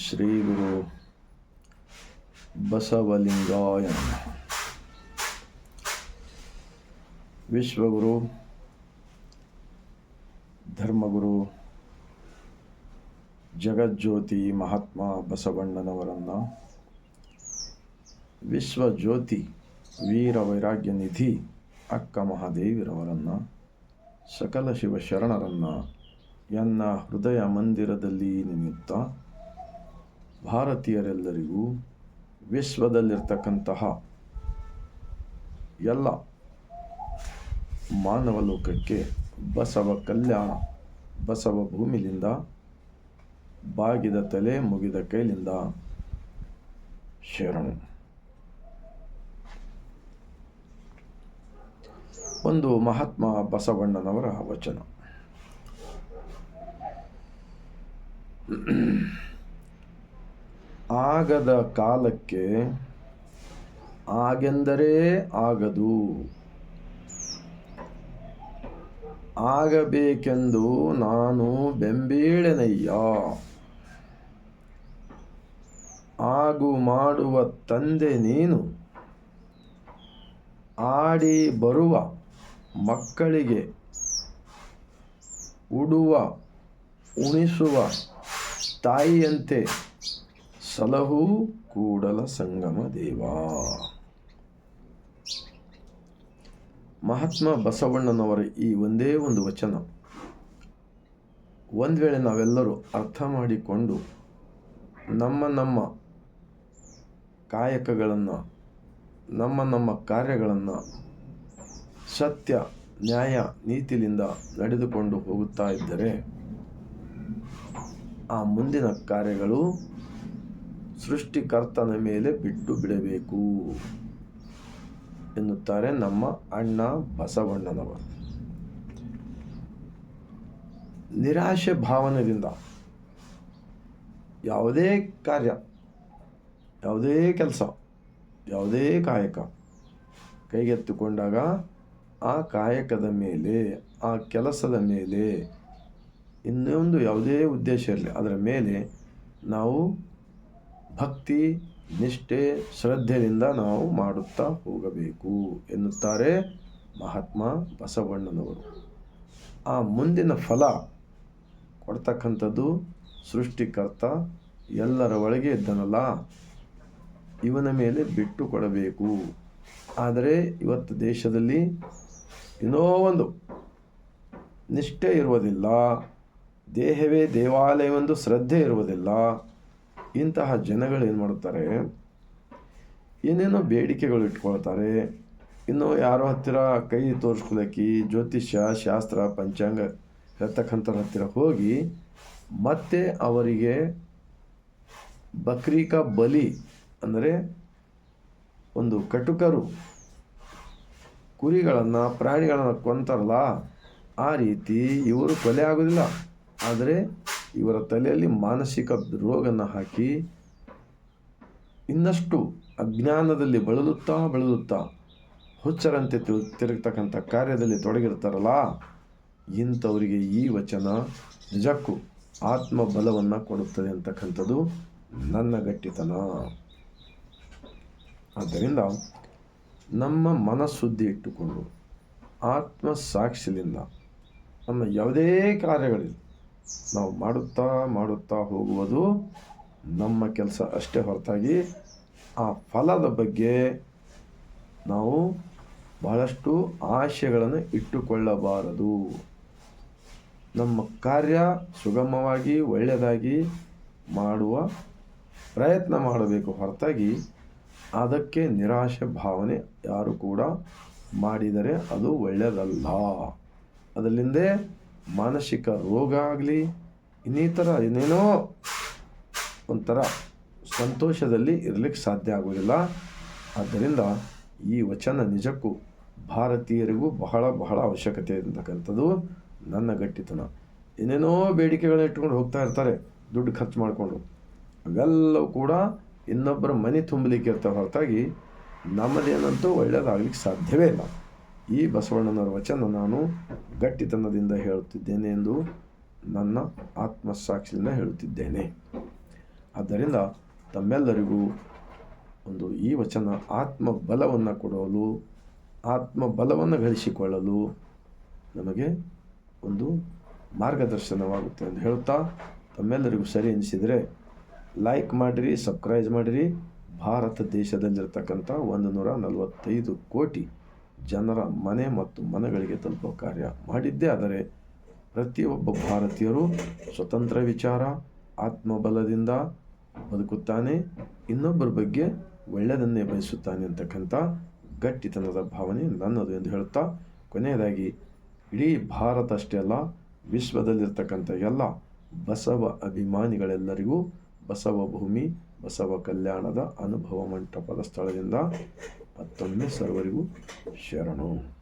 ಶ್ರೀ ಗುರು ಬಸವಲಿಂಗಾಯ. ವಿಶ್ವಗುರು, ಧರ್ಮಗುರು, ಜಗಜ್ಯೋತಿ ಮಹಾತ್ಮ ಬಸವಣ್ಣನವರನ್ನು ವಿಶ್ವಜ್ಯೋತಿ ವೀರ ವೈರಾಗ್ಯ ನಿಧಿ ಅಕ್ಕ ಮಹಾದೇವಿರವರನ್ನು ಸಕಲ ಶಿವ ಶರಣರನ್ನು ಎನ್ನ ಹೃದಯ ಮಂದಿರದಲ್ಲಿ ನೆನೆಯುತ್ತಾ ಭಾರತೀಯರೆಲ್ಲರಿಗೂ ವಿಶ್ವದಲ್ಲಿರ್ತಕ್ಕಂತಹ ಎಲ್ಲ ಮಾನವ ಲೋಕಕ್ಕೆ ಬಸವ ಕಲ್ಯಾಣ, ಬಸವ ಭೂಮಿಲಿಂದ ಬಾಗಿದ ತಲೆ ಮುಗಿದ ಕೈಲಿಂದ ಶರಣು. ಒಂದು ಮಹಾತ್ಮ ಬಸವಣ್ಣನವರ ವಚನ. ಆಗದ ಕಾಲಕ್ಕೆ ಆಗೆಂದರೆ ಆಗದು. ಆಗಬೇಕೆಂದು ನಾನು ಬೆಂಬೀಳೆನಯ್ಯ. ಆಗು ಮಾಡುವ ತಂದೆ ನೀನು. ಆಡಿ ಬರುವ ಮಕ್ಕಳಿಗೆ ಉಡುವ, ಉಣಿಸುವ ತಾಯಿಯಂತೆ ಸಲಹು ಕೂಡಲ ಸಂಗಮ ದೇವ. ಮಹಾತ್ಮ ಬಸವಣ್ಣನವರ ಈ ಒಂದೇ ಒಂದು ವಚನ. ಒಂದು ವೇಳೆ ನಾವೆಲ್ಲರೂ ಅರ್ಥ ಮಾಡಿಕೊಂಡು ನಮ್ಮ ನಮ್ಮ ಕಾಯಕಗಳನ್ನು, ನಮ್ಮ ನಮ್ಮ ಕಾರ್ಯಗಳನ್ನು ಸತ್ಯ, ನ್ಯಾಯ ನೀತಿಲಿಂದ ನಡೆದುಕೊಂಡು ಹೋಗುತ್ತಾ ಇದ್ದರೆ ಆ ಮುಂದಿನ ಕಾರ್ಯಗಳು ಸೃಷ್ಟಿಕರ್ತನ ಮೇಲೆ ಬಿಟ್ಟು ಬಿಡಬೇಕು ಎನ್ನುತ್ತಾರೆ ನಮ್ಮ ಅಣ್ಣ ಬಸವಣ್ಣನವರು. ನಿರಾಶೆ ಭಾವನೆಯಿಂದ ಯಾವುದೇ ಕಾರ್ಯ, ಯಾವುದೇ ಕೆಲಸ, ಯಾವುದೇ ಕಾಯಕ ಕೈಗೆತ್ತಿಕೊಂಡಾಗ ಆ ಕಾಯಕದ ಮೇಲೆ, ಆ ಕೆಲಸದ ಮೇಲೆ ಇನ್ನೊಂದು ಯಾವುದೇ ಉದ್ದೇಶ ಇರಲಿ, ಅದರ ಮೇಲೆ ನಾವು ಭಕ್ತಿ, ನಿಷ್ಠೆ, ಶ್ರದ್ಧೆಯಿಂದ ನಾವು ಮಾಡುತ್ತಾ ಹೋಗಬೇಕು ಎನ್ನುತ್ತಾರೆ ಮಹಾತ್ಮ ಬಸವಣ್ಣನವರು. ಆ ಮುಂದಿನ ಫಲ ಕೊಡ್ತಕ್ಕಂಥದ್ದು ಸೃಷ್ಟಿಕರ್ತ ಎಲ್ಲರ ಒಳಗೆ ಇದ್ದನಲ್ಲ ಇವನ ಮೇಲೆ ಬಿಟ್ಟು ಕೊಡಬೇಕು. ಆದರೆ ಇವತ್ತು ದೇಶದಲ್ಲಿ ಏನೋ ಒಂದು ನಿಷ್ಠೆ ಇರುವುದಿಲ್ಲ, ದೇಹವೇ ದೇವಾಲಯವೊಂದು ಶ್ರದ್ಧೆ ಇರುವುದಿಲ್ಲ ಇಂತಹ ಜನಗಳು ಏನು ಮಾಡ್ತಾರೆ ಏನೇನೋ ಬೇಡಿಕೆಗಳು ಇಟ್ಕೊಳ್ತಾರೆ. ಇನ್ನು ಯಾರೋ ಹತ್ತಿರ ಕೈ ತೋರಿಸ್ಕೊಳಕ್ಕೆ ಜ್ಯೋತಿಷ್ಯ, ಶಾಸ್ತ್ರ, ಪಂಚಾಂಗ ಇರತಕ್ಕಂಥವ್ರ ಹತ್ತಿರ ಹೋಗಿ ಮತ್ತೆ ಅವರಿಗೆ ಬಕ್ರೀಕ ಬಲಿ ಅಂದರೆ ಒಂದು ಕಟುಕರು ಕುರಿಗಳನ್ನು, ಪ್ರಾಣಿಗಳನ್ನು ಕೊಂತಾರಲ್ಲ, ಆ ರೀತಿ ಇವರು ಕೊಲೆ ಆಗೋದಿಲ್ಲ. ಆದರೆ ಇವರ ತಲೆಯಲ್ಲಿ ಮಾನಸಿಕ ರೋಗನ ಹಾಕಿ ಇನ್ನಷ್ಟು ಅಜ್ಞಾನದಲ್ಲಿ ಬಳಲುತ್ತಾ ಬಳಲುತ್ತಾ ಹುಚ್ಚರಂತೆ ತಿರು, ತಿರುಗ್ತಕ್ಕಂಥ ಕಾರ್ಯದಲ್ಲಿ ತೊಡಗಿರ್ತಾರಲ್ಲ, ಇಂಥವರಿಗೆ ಈ ವಚನ ನಿಜಕ್ಕೂ ಆತ್ಮಬಲವನ್ನು ಕೊಡುತ್ತದೆ ಅಂತಕ್ಕಂಥದ್ದು ನನ್ನ ಗಟ್ಟಿತನ. ಆದ್ದರಿಂದ ನಮ್ಮ ಮನಸ್ಸುದ್ದಿ ಇಟ್ಟುಕೊಂಡು ಆತ್ಮ ಸಾಕ್ಷಿಲಿಂದ ನಮ್ಮ ಯಾವುದೇ ಕಾರ್ಯಗಳಿಲ್ಲ ನಾವು ಮಾಡುತ್ತಾ ಮಾಡುತ್ತಾ ಹೋಗುವುದು ನಮ್ಮ ಕೆಲಸ ಅಷ್ಟೇ ಹೊರತಾಗಿ ಆ ಫಲದ ಬಗ್ಗೆ ನಾವು ಬಹಳಷ್ಟು ಆಶೆಗಳನ್ನು ಇಟ್ಟುಕೊಳ್ಳಬಾರದು. ನಮ್ಮ ಕಾರ್ಯ ಸುಗಮವಾಗಿ, ಒಳ್ಳೆಯದಾಗಿ ಮಾಡುವ ಪ್ರಯತ್ನ ಮಾಡಬೇಕು. ಹೊರತಾಗಿ ಅದಕ್ಕೆ ನಿರಾಶೆ ಭಾವನೆ ಯಾರು ಕೂಡ ಮಾಡಿದರೆ ಅದು ಒಳ್ಳೆಯದಲ್ಲ. ಅದರಿಂದೇ ಮಾನಸಿಕ ರೋಗ ಆಗಲಿ, ಇನ್ನಿತರ ಏನೇನೋ ಒಂಥರ ಸಂತೋಷದಲ್ಲಿ ಇರಲಿಕ್ಕೆ ಸಾಧ್ಯ ಆಗೋದಿಲ್ಲ. ಆದ್ದರಿಂದ ಈ ವಚನ ನಿಜಕ್ಕೂ ಭಾರತೀಯರಿಗೂ ಬಹಳ ಬಹಳ ಅವಶ್ಯಕತೆ ಇರತಕ್ಕಂಥದ್ದು ನನ್ನ ಗಟ್ಟಿತನ. ಏನೇನೋ ಬೇಡಿಕೆಗಳನ್ನ ಇಟ್ಕೊಂಡು ಹೋಗ್ತಾ ಇರ್ತಾರೆ, ದುಡ್ಡು ಖರ್ಚು ಮಾಡಿಕೊಂಡು. ಅವೆಲ್ಲವೂ ಕೂಡ ಇನ್ನೊಬ್ಬರ ಮನೆ ತುಂಬಲಿಕ್ಕೆ ಇರ್ತಾವೆ ಹೊರತಾಗಿ ನಮ್ಮದೇನಂತೂ ಒಳ್ಳೆಯದಾಗಲಿಕ್ಕೆ ಸಾಧ್ಯವೇ ಇಲ್ಲ. ಈ ಬಸವಣ್ಣನವರ ವಚನ ನಾನು ಗಟ್ಟಿತನದಿಂದ ಹೇಳುತ್ತಿದ್ದೇನೆ ಎಂದು ನನ್ನ ಆತ್ಮಸಾಕ್ಷಿಯಿಂದ ಹೇಳುತ್ತಿದ್ದೇನೆ. ಆದ್ದರಿಂದ ತಮ್ಮೆಲ್ಲರಿಗೂ ಒಂದು ಈ ವಚನ ಆತ್ಮ ಬಲವನ್ನು ಕೊಡಲು ಆತ್ಮ ಬಲವನ್ನು ಗಳಿಸಿಕೊಳ್ಳಲು ನಮಗೆ ಒಂದು ಮಾರ್ಗದರ್ಶನವಾಗುತ್ತೆ ಅಂತ ಹೇಳುತ್ತಾ ತಮ್ಮೆಲ್ಲರಿಗೂ ಸರಿ ಅನಿಸಿದರೆ ಲೈಕ್ ಮಾಡಿರಿ ಸಬ್ಸ್ಕ್ರೈಬ್ ಮಾಡಿರಿ. ಭಾರತ ದೇಶದಲ್ಲಿರ್ತಕ್ಕಂಥ ಒಂದು ನೂರ ನಲವತ್ತೈದು ಕೋಟಿ ಜನರ ಮನೆ ಮತ್ತು ಮನೆಗಳಿಗೆ ತಲುಪುವ ಕಾರ್ಯ ಮಾಡಿದ್ದೇ ಆದರೆ ಪ್ರತಿಯೊಬ್ಬ ಭಾರತೀಯರು ಸ್ವತಂತ್ರ ವಿಚಾರ, ಆತ್ಮಬಲದಿಂದ ಬದುಕುತ್ತಾನೆ, ಇನ್ನೊಬ್ಬರ ಬಗ್ಗೆ ಒಳ್ಳೆಯದನ್ನೇ ಬಯಸುತ್ತಾನೆ ಅಂತಕ್ಕಂಥ ಗಟ್ಟಿತನದ ಭಾವನೆ ನನ್ನದು ಎಂದು ಹೇಳುತ್ತಾ ಕೊನೆಯದಾಗಿ, ಇಡೀ ಭಾರತ ಅಷ್ಟೇ ಅಲ್ಲ, ವಿಶ್ವದಲ್ಲಿರ್ತಕ್ಕಂಥ ಎಲ್ಲ ಬಸವ ಅಭಿಮಾನಿಗಳೆಲ್ಲರಿಗೂ ಬಸವ ಭೂಮಿ, ಬಸವ ಕಲ್ಯಾಣದ ಅನುಭವ ಮಂಟಪದ ಸ್ಥಳದಿಂದ ಮತ್ತೊಮ್ಮೆ ಸರ್ವರಿಗೂ ಶರಣು.